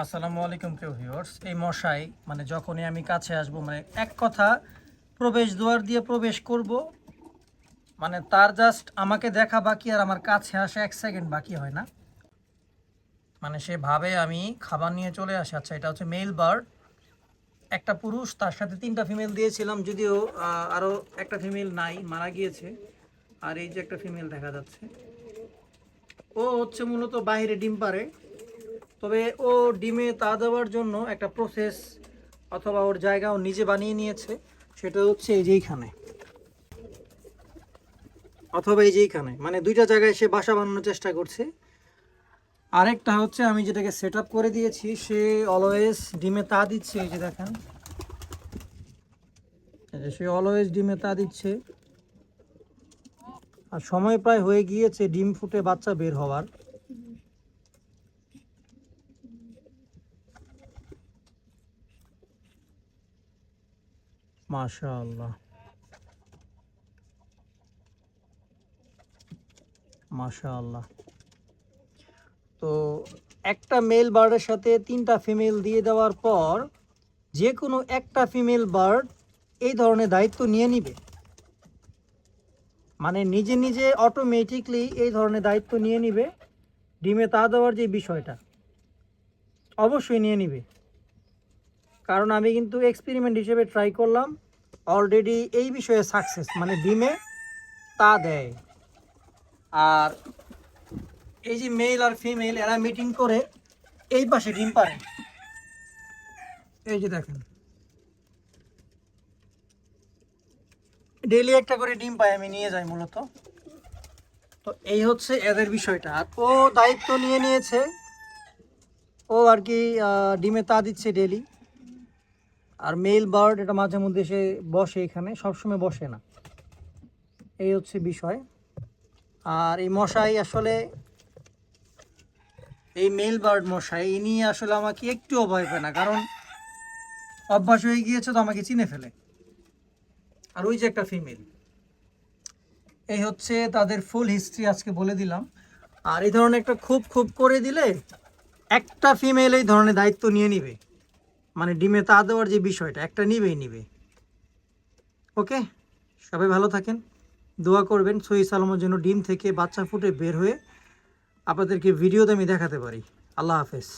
আসসালামু আলাইকুম প্রিয় ভিউয়ার্স। এই মশাই মানে যখনই আমি কাছে আসব মানে এক কথা, প্রবেশ দুয়ার দিয়ে প্রবেশ করব মানে তার জাস্ট আমাকে দেখা বাকি আর আমার কাছে আসা এক সেকেন্ড বাকি হয় না। মানে সে ভাবে আমি খাবার নিয়ে চলে আসি। আচ্ছা এটা হচ্ছে মেল বার্ড একটা পুরুষ, তার সাথে তিনটা ফিমেল দিয়েছিলাম, যদিও আরও একটা ফিমেল নাই, মারা গিয়েছে। আর এই যে একটা ফিমেল দেখা যাচ্ছে। ও হচ্ছে মূলত বাইরে ডিম পারে তবে ও ডিমে তা দেওয়ার জন্য একটা প্রসেস অথবা ওর জায়গা ও নিজে বানিয়ে নিয়েছে। সেটা হচ্ছে এই যে এইখানে। অথবা এই যে এইখানে। মানে দুইটা জায়গায় সে বাসা বানানোর চেষ্টা করছে। আরেকটা হচ্ছে আমি যেটাকে সেট করে দিয়েছি, সে অলওয়েজ ডিমে তা দিচ্ছে, এই যে দেখেন। সে অলওয়েজ ডিমে তা দিচ্ছে। আর সময় প্রায় হয়ে গিয়েছে ডিম ফুটে বাচ্চা বের হওয়ার। মাশাআল্লাহ। মাশাআল্লাহ। তো একটা মেল বার্ডের সাথে তিনটা ফিমেল দিয়ে দেওয়ার পর যে কোনো একটা ফিমেল বার্ড এই ধরনের দায়িত্ব নিয়ে নিবে। মানে নিজে নিজে অটোমেটিকলি এই ধরনের দায়িত্ব নিয়ে নিবে। ডিমে তা দেওয়ার যে বিষয়টা, অবশ্যই নিয়ে নিবে। কারণ আমি কিন্তু এক্সপেরিমেন্ট হিসেবে ট্রাই করলাম অলরেডি এই বিষয়ে সাকসেস মানে ডিমে তা দেয়। আর এই যে মেল আর ফিমেল এরা মিটিং করে, এই পাশে ডিম পারে এই যে দেখেন। ডেলি একটা করে ডিম পাই আমি নিয়ে যাই মূলত। তো এই হচ্ছে এদের বিষয়টা। আর ও দায়িত্ব নিয়ে নিয়েছে। ও আর কি ডিমে তা দিচ্ছে ডেলি আর মেল বার্ড এটা মাঝে মধ্যে সে বসে এখানে, সবসময় বসে না। এই হচ্ছে বিষয়। আর এই মশাই আসলে, এই মেল বার্ড মশাই নিয়ে আসলে আমাকে একটুও ভয় পায় না, কারণ অভ্যাস হয়ে গিয়েছে তো আমাকে চিনে ফেলে। আর ওই যে একটা ফিমেল এই হচ্ছে তাদের ফুল হিস্ট্রি আজকে বলে দিলাম। আর এই ধরনের একটা খুব খুব করে দিলে একটা ফিমেল এই ধরনের দায়িত্ব নিয়ে নিবে। মানে ডিমে তা দেওয়ার যে বিষয়টা, একটা নিবেই নিবে। ওকে? সবাই ভালো থাকেন। দোয়া করবেন সহি সালামের জন্য ডিম থেকে বাচ্চা ফুটে বের হয়ে আপনাদেরকে ভিডিওতে আমি দেখাতে পারি। আল্লাহ হাফেজ।